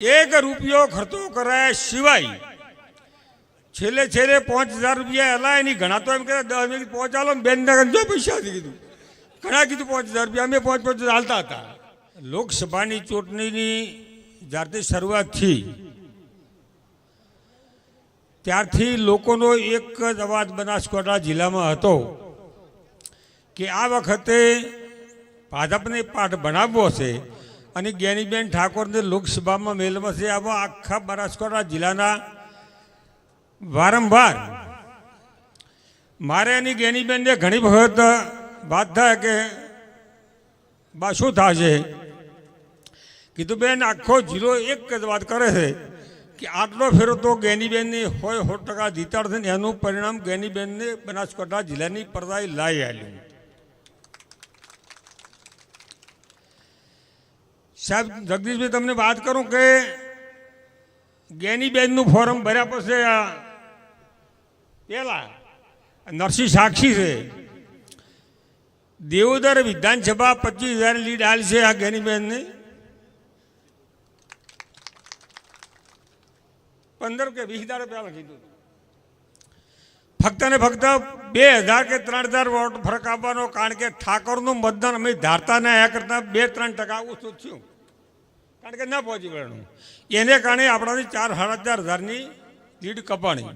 એક રૂપિયો ખર્ચો કરાયા સિવાય છેલ્લે છેલ્લે પાંચ હજાર રૂપિયા એલા એની ઘણા તો એમ કે દસ મિનિટ પહોંચાલો ને બેન જો પૈસા કીધું. ઘણા કીધું પાંચ હજાર રૂપિયા, અમે પાંચ પાંચ હાલતા હતા. લોકસભાની ચૂંટણીની જ્યારથી શરૂઆત થઈ, ત્યારથી લોકોનો એક જ અવાજ બનાસકાંઠા જિલ્લામાં હતો કે આ વખતે ભાજપને પાઠ ભણાવવો છે. અને જ્ઞાનીબેન ઠાકોરને લોકસભામાં મેલમાં છે. આવા આખા બનાસકાંઠા જિલ્લાના વારંવાર મારે એની જ્ઞાનીબેનને ઘણી વખત વાત થાય કે, બા, શું થશે? કીધું, બેન, આખો જિલ્લો એક જ વાત કરે છે કે આટલો ફેરો તો ગેનીબેનની હોય, સો ટકા જીતાડ છે ને એનું પરિણામ ગેનીબેનને બનાસકાંઠા જિલ્લાની પરદાય લાવી આવ્યું સાહેબ, જગદીશભાઈ, તમને વાત કરું કે જ્ઞાનીબેનનું ફોરમ ભર્યા પછી આ પેલા નરસિંહ સાક્ષી છે. દેવોદર વિધાનસભા પચીસ હજાર લીડ હાલ છે આ ગેનીબેનની. પંદર કે વીસ હજાર રૂપિયા કીધું ફક્ત ને ફક્ત બે હજાર કે ત્રણ હજાર વોટ ફરક આપવાનો, કારણ કે ઠાકોરનું મતદાન અમે ધારતા ના કરતાં બે ત્રણ ટકા ઓછું થયું. કારણ કે ન પહોંચી વળવાનું એને કારણે આપણાથી ચાર સાડા ચાર હજારની લીડ કપાણી.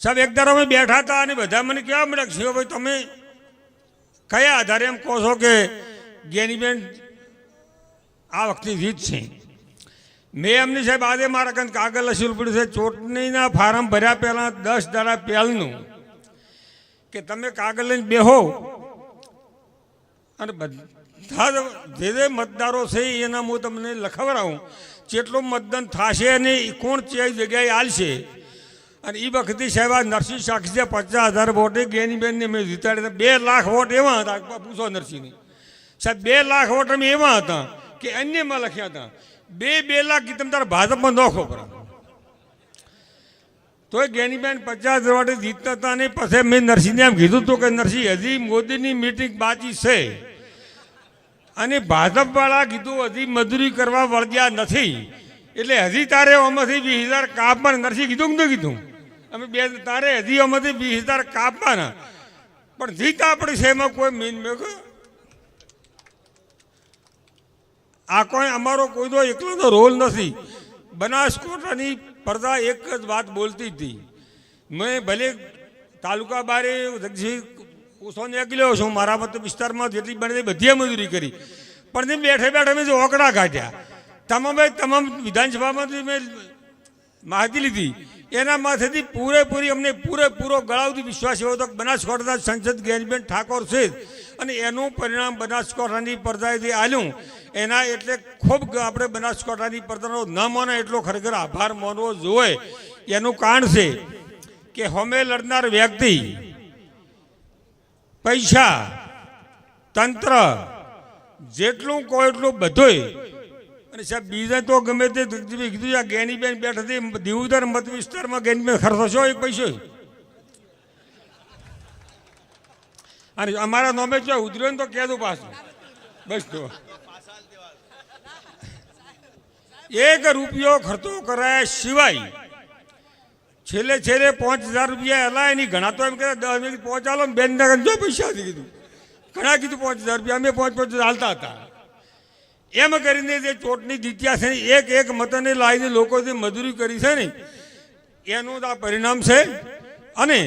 સાહેબ, એક ધારો અમે બેઠા હતા અને બધા મને કહેવા મળ્યા કે શિવભાઈ તમે કયા આધારે એમ કહો છો કે ગેનીબેન આ વખતે જીત છે? મેં એમની સાહેબ, આજે મારા કંઈ કાગળ લસી પડ્યું છે, ચૂંટણીના ફાર્મ ભર્યા પહેલાં દસ દાડા પહેલનું કે તમે કાગળ લઈને બેહો અને બધા જ જે જે મતદારો છે એના હું તમને લખવડાવું. જેટલું મતદાન થશે અને એ કોણ ચે જગ્યાએ આલશે. અને એ વખતે સાહેબ આ નરસિંહ સાક્ષીએ પચાસ હજાર વોટે ગેનીબેનને મેં જીતાડ્યા બે લાખ વોટ એવા હતા. પૂછો નરસિંહની. સાહેબ, બે લાખ વોટ અમે એવા હતા કે અન્યમાં લખ્યા હતા. બે બે લાખ તમે તારા ભાજપમાં નોખો તો તોય ગેનીબેન પચાસ હજાર વોટે જીતતા હતા અને પછી મેં નરસિંહને એમ કીધું હતું કે નરસિંહ, હજી મોદીની મિટિંગ બાકી છે. અને ભાજપવાળા કીધું, હજી મજૂરી કરવા વળગ્યા નથી. એટલે હજી તારે આમાંથી વીસ હજાર કાપવાના. નરસિંહ કીધું કે કીધું? અમે બે, તારે હજી આમાંથી વીસ હજાર કાપવાના. પણ જીત આપણે છે એમાં કોઈ મીન આ કોઈ અમારો કોઈ તો એકલોનો રોલ નથી. બનાસકોટાની પડદા એક જ વાત બોલતી હતી. મેં ભલે તાલુકા બારે જગજી ઓછો એકલ્યો છું, મારા મત વિસ્તારમાં જેટલી બને બધીએ મજૂરી કરી. પણ તે બેઠે બેઠે મેં જે ઓકડા કાઢ્યા. તમામે તમામ વિધાનસભામાંથી મેં માહિતી લીધી. એના માથેથી પૂરેપૂરી અમને પૂરેપૂરો ગળાવતી વિશ્વાસ એવો હતો બનાસકાંઠાના સંસદ જ્ઞાનીબેન ઠાકોર છે. અને એનું પરિણામ બનાસકાંઠાની પડદાએથી આલ્યું. એના એટલે ખૂબ આપણે બનાસકાંઠાની પડદાનો ન માનો એટલો ખરેખર આભાર માનવો જોઈએ. એનું કારણ છે કે હોમે લડનાર વ્યક્તિ પૈસા, તંત્ર, જેટલું કહો એટલું બધુંય. અને સાહેબ, બીજા તો ગમે તે કીધું, આ ગેનીબેન બેઠા હતી દીવદર મત વિસ્તારમાં ગેનીબેન ખર્ચો છો એક પૈસો. અને અમારા નોમે જો ઉતર્યો ને તો કહેતું પાછું. બસ તો એક રૂપિયો ખર્ચો કરાયા સિવાય છેલ્લે છેલ્લે પાંચ હજાર રૂપિયા એલા નહીં. ઘણા તો એમ કે દસ મિનિટ પહોંચાલો ને બેન ને જો પૈસા હતી કીધું. ઘણા કીધું પાંચ હજાર રૂપિયા, અમે પાંચ પાંચ હાલતા હતા. એમ કરીને જે ચોટની જીત્યા છે ને, એક એક મતને લાવીને લોકો જે મજૂરી કરી છે ને, એનું આ પરિણામ છે. અને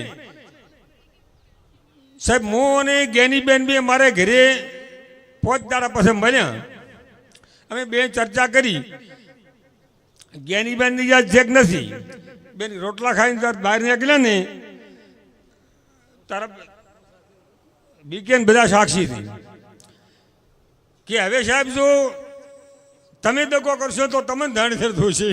સાહેબ, હું અને ગેનીબેન બી અમારે ઘરે પાંચ પછી મળ્યા. અમે બે ચર્ચા કરી. ગેનીબેનની યાદ ચેક નથી? બેન, રોટલા ખાઈને તાર બહાર નીકળે ને તારા બીકેન બધા સાક્ષી થઈ કે હવે સાહેબ જો તમે દગો કરશો તો તમને ધણધર થશે.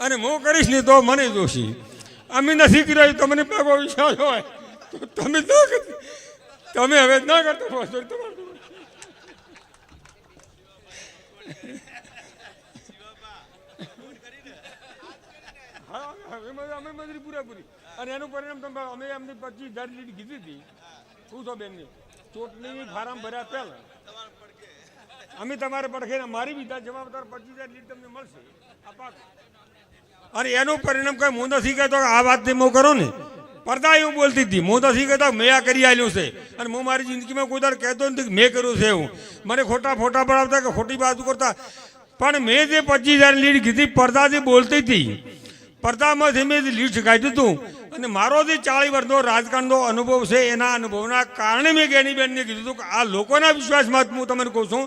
અને હું કરીશ ને તો મને જોશી. અમે નથી કર્યો, તમને પગો વિશ્વાસ હોય તો તમે તમે હવે ના કરતો તમારું હા, હવે અમે- મજૂરી પૂરેપૂરી અને એનું પરિણામ તમે અમે એમની પચીસ હજાર લીટ કીધી હતી. શું છો બેનની? ચૂંટણીની ફાર્મ ભર્યા પહેલાં. અમે તમારે પડખે મારી બીજા જવાબ તાર પચીસ હજાર લીડ તમને મળશે. અને એનું પરિણામ કઈ હું નથી કહેતો આ વાત હું કરો ને. પડદા એવું બોલતી હતી. કહેતો કે મેં આ કરી આવ્યું છે. અને હું મારી જિંદગીમાં કોઈ દર કહેતો નથી મેં કર્યું છે હું મને ખોટા ફોટા પડાવતા કે ખોટી બાજુ કરતા. પણ મેં જે પચીસ હજાર લીડ કીધી, પડદાથી બોલતી હતી. પડદામાંથી મેં લીડ કાઢ્યું હતું. અને મારો જે ચાળી વર્ષનો રાજકારણનો અનુભવ છે, એના અનુભવના કારણે મેં જ્ઞાનીબેનને કીધું હતું કે આ લોકોના વિશ્વાસમાં હું તમને કહું છું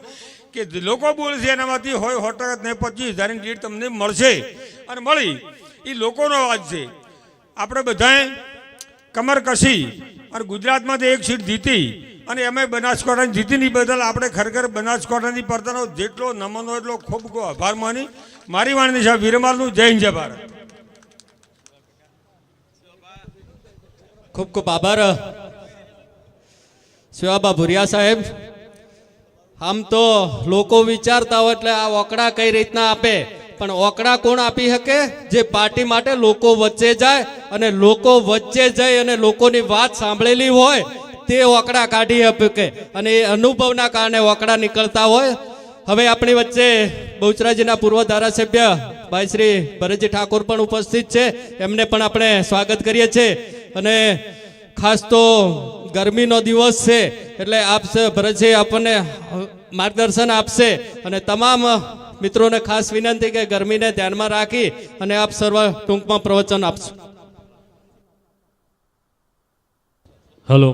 કે લોકો છે એનામાંથી હોય સો ટકા ને પચીસ હજારની લીડ તમને મળશે. અને મળી એ લોકોનો અવાજ છે. આપણે બધાએ કમર કસી અને ગુજરાતમાંથી એક સીટ જીતી અને એમાં બનાસકાંઠાની જીતીની બદલ આપણે ખરેખર બનાસકાંઠાની પડતાનો જેટલો નમનો એટલો ખૂબ આભાર માની. મારી વાણી સાહેબ વિરમાલનું જય હિન્દ, જય ભારત. ખૂબ ખૂબ આભાર. શિવાબા ભુરિયા સાહેબ, આમ તો લોકો વિચારતા હોય એટલે આ ઓકડા કઈ રીતના આપે? પણ ઓકડા કોણ આપી શકે? જે પાર્ટી માટે લોકો વચ્ચે જાય અને લોકો વચ્ચે જઈ અને લોકોની વાત સાંભળેલી હોય, તે ઓકડા કાઢી શકે અને એ અનુભવના કારણે ઓકડા નીકળતા હોય. હવે આપણી વચ્ચે બહુચરાજીના પૂર્વ ધારાસભ્ય ભાઈ શ્રી ભરતજી ઠાકોર પણ ઉપસ્થિત છે. એમને પણ આપણે સ્વાગત કરીએ છીએ. અને ખાસ તો ગરમીનો દિવસ છે, એટલે આપશે, ભરતજી આપણને માર્ગદર્શન આપશે. અને તમામ મિત્રોને ખાસ વિનંતી કે ગરમીને ધ્યાનમાં રાખી અને આપ સર્વ ટૂંકમાં પ્રવચન આપશો. હલો.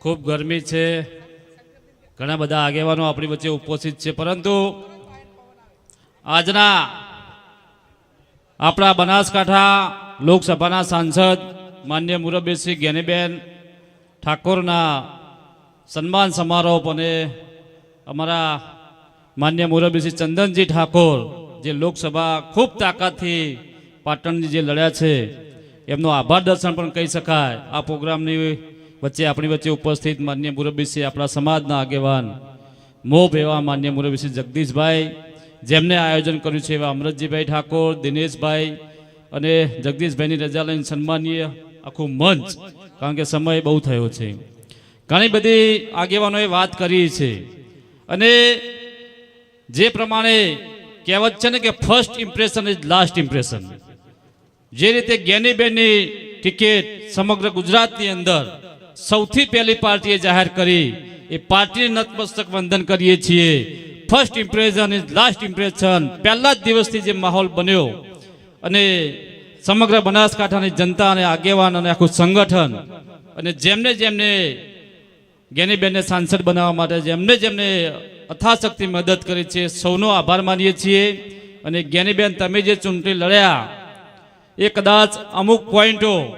ખૂબ ગરમી છે. ઘણા બધા આગેવાનો આપણી વચ્ચે ઉપસ્થિત છે, પરંતુ આજના આપણા બનાસકાંઠા લોકસભાના સાંસદ માન્ય મુરબ્બી શ્રી જ્ઞાનીબેન ઠાકોરના સન્માન સમારોહ અને અમારા માન્ય મુરબ્બી શ્રી ચંદનજી ઠાકોર જે લોકસભા ખૂબ તાકાતથી પાટણની જે લડ્યા છે, એમનો આભાર દર્શન પણ કહી શકાય. આ પ્રોગ્રામની વચ્ચે, આપણી વચ્ચે ઉપસ્થિત માન્ય મુરબ્બી આપણા સમાજના આગેવાન, મોભ એવા માન્ય મુરબ્બી જગદીશભાઈ, જેમને આયોજન કર્યું છે એવા અમરતજીભાઈ ઠાકોર, દિનેશભાઈ અને જગદીશભાઈની રજા લઈને સન્માનીય આખું મંચ, કારણ કે સમય બહુ થયો છે. ઘણી બધી આગેવાનોએ વાત કરી છે. અને જે પ્રમાણે કહેવત છે ને કે first impression is last impression જે રીતે જ્ઞાનીબેનની ટિકિટ સમગ્ર ગુજરાતની અંદર સૌથી પહેલી પાર્ટીએ જાહેર કરી, એ પાર્ટીને નતમસ્તક વંદન કરીએ છીએ. First impression is last impression પહેલા જ દિવસથી જે માહોલ બન્યો. અને સમગ્ર બનાસકાંઠાની જનતા અને આગેવાન અને આખું સંગઠન અને જેમને જેમને જ્ઞાનીબેનને સાંસદ બનાવવા માટે જેમને જેમને અથાશક્તિ મદદ કરી છે, સૌનો આભાર માનીએ છીએ. અને જ્ઞાનીબેન તમે જે ચૂંટણી લડ્યા, એ કદાચ અમુક પોઈન્ટો,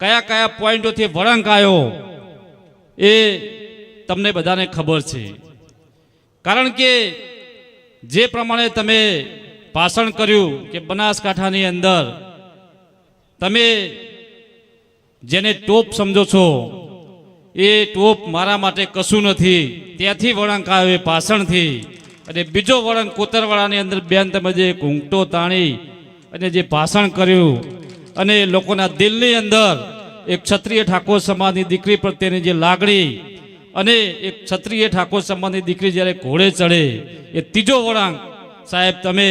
કયા કયા પોઈન્ટોથી વળંક આવ્યો, એ તમને બધાને ખબર છે. કારણ કે જે પ્રમાણે તમે ભાષણ કર્યું કે બનાસકાંઠાની અંદર તમે જેને ટોપ સમજો છો, એ ટોપ મારા માટે કશું નથી. ત્યાંથી વળાંક આવ્યો એ ભાષણથી. અને બીજો વળાંક કોતરવાળાની અંદર બેન તમે જે ઘૂંઘટો તાણી અને જે ભાષણ કર્યું અને લોકોના દિલની અંદર એક ક્ષત્રિય ઠાકોર સમાજની દીકરી પ્રત્યેની જે લાગણી અને એક ક્ષત્રિય ઠાકોર સમાજની દીકરી જ્યારે ઘોડે ચડે, એ ત્રીજો વળાંક સાહેબ, તમે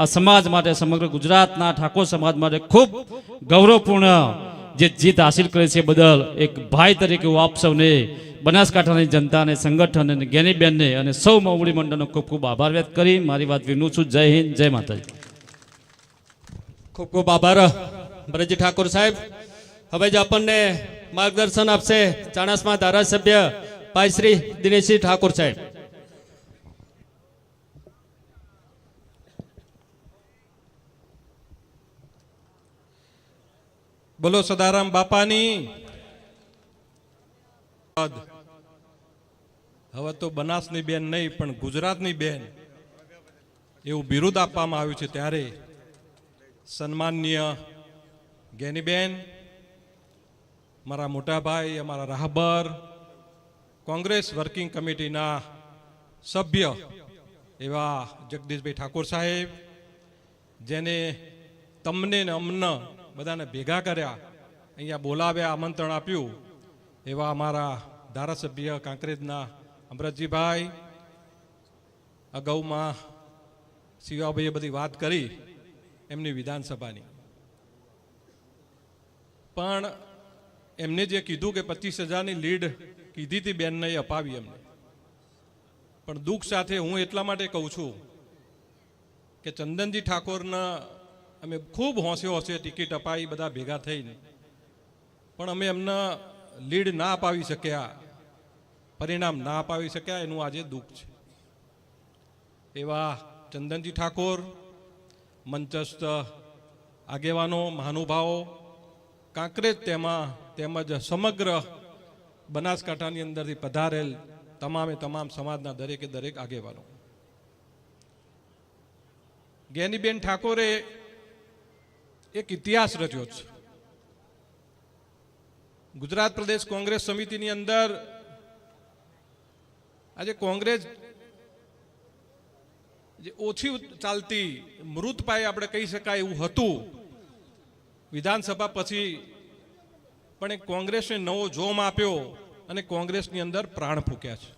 આ સમાજ માટે સમગ્ર ગુજરાતના ઠાકોર સમાજ માટે ખૂબ ગૌરવપૂર્ણ જે જીત હાસિલ કરે છે બદલ એક ભાઈ તરીકે હું આપ સૌને, બનાસકાંઠાની જનતાને સંગઠન અને જ્ઞાનીબેનને અને સૌ મવડી મંડળનો ખૂબ ખૂબ આભાર વ્યક્ત કરી. મારી વાત વિનું છું. જય હિન્દ, જય માતાજી. ખૂબ ખૂબ આભાર, ભરતજી ઠાકોર સાહેબ. હવે જ આપણને માર્ગદર્શન આપશે ચાણસમાં ધારાસભ્ય ભાઈ શ્રી દિનેશજી ઠાકોર સાહેબ. બોલો સદારામ બાપાની. હવે તો બનાસની બેન નહીં, પણ ગુજરાતની બેન એવું બિરુદ આપવામાં આવ્યું છે ત્યારે સન્માનનીય ગેનીબેન, મારા મોટાભાઈ અમારા રાહબર, કોંગ્રેસ વર્કિંગ કમિટીના સભ્ય એવા જગદીશભાઈ ઠાકોર સાહેબ, જેને તમને ને અમને બધાને ભેગા કર્યા. અહીંયા બોલાવ્યા આમંત્રણ આપ્યું. એવા અમારા ધારાસભ્ય કાંકરેજના અમરતજીભાઈ, અગાઉમાં શિવાભાઈએ બધી વાત કરી એમની વિધાનસભાની. પણ એમને જે કીધું કે પચીસ હજારની લીડ કીધી હતી બેનને એ અપાવી એમને. પણ દુઃખ સાથે હું એટલા માટે કહું છું કે ચંદનજી ઠાકોરના અમે ખૂબ હોંશે હોંશે ટિકિટ અપાઈ, બધા ભેગા થઈને. પણ અમે એમને લીડ ના અપાવી શક્યા. પરિણામ ના અપાવી શક્યા, એનું આજે દુઃખ છે. એવા ચંદનજી ઠાકોર, મંચસ્થ આગેવાનો, મહાનુભાવો, કાંકરેજ તેમાં તેમજ સમગ્ર બનાસકાંઠાની અંદરથી પધારેલ તમામે તમામ સમાજના દરેકે દરેક આગેવાનો. જ્ઞાનીબેન ઠાકોરે એક ઇતિહાસ રચ્યો છે. ગુજરાત પ્રદેશ કોંગ્રેસ સમિતિની અંદર આજે કોંગ્રેસ જે ઓછી ચાલતી મૃત પાયે આપણે કહી શકાય એવું હતું. વિધાનસભા પછી પણ એક કોંગ્રેસને નવો જોમ આપ્યો અને કોંગ્રેસની અંદર પ્રાણ ફૂક્યા છે.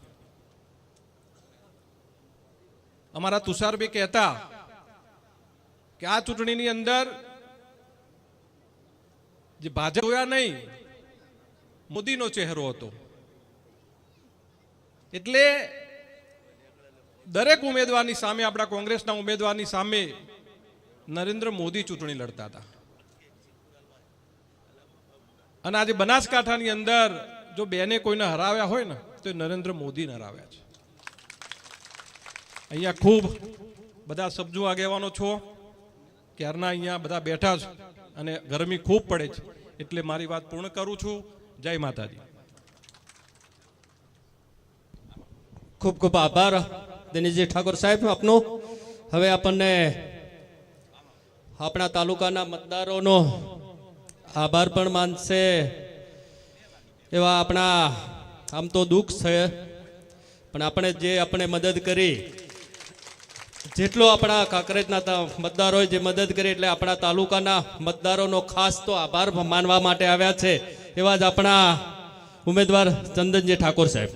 અમારા તુષારભાઈ કહેતા કે આ ચૂંટણીની અંદર જે ભાજપ જોયા નહીં, મોદીનો ચહેરો હતો. એટલે દરેક ઉમેદવારની સામે, આપણા કોંગ્રેસના ઉમેદવારની સામે નરેન્દ્ર મોદી ચૂંટણી લડતા હતા. અને આજે બનાસકાંઠાની અંદર જો બેને કોઈને હરાવ્યા હોય ને, તો નરેન્દ્ર મોદીને હરાવ્યા છે. અહીંયા ખૂબ બધા સબજુ આગેવાનો છો. ક્યારના અહીંયા બધા બેઠા છે અને ગરમી ખૂબ પડે છે, એટલે મારી વાત પૂર્ણ કરું છું. જય માતાજી. ખૂબ ખૂબ આભાર. દિનેશજી ઠાકોર સાહેબ, આપનો. હવે આપણને આપણા તાલુકાના મતદારોનો આભાર પણ માનશે એવા આપણા, આમ તો દુઃખ છે, પણ આપણે જે આપણે મદદ કરી જેટલો આપણા કાંકરેજના મતદારોએ જે મદદ કરી એટલે આપણા તાલુકાના મતદારોનો ખાસ તો આભાર માનવા માટે આવ્યા છે એવા જ આપણા ઉમેદવાર ચંદનજી ઠાકોર સાહેબ.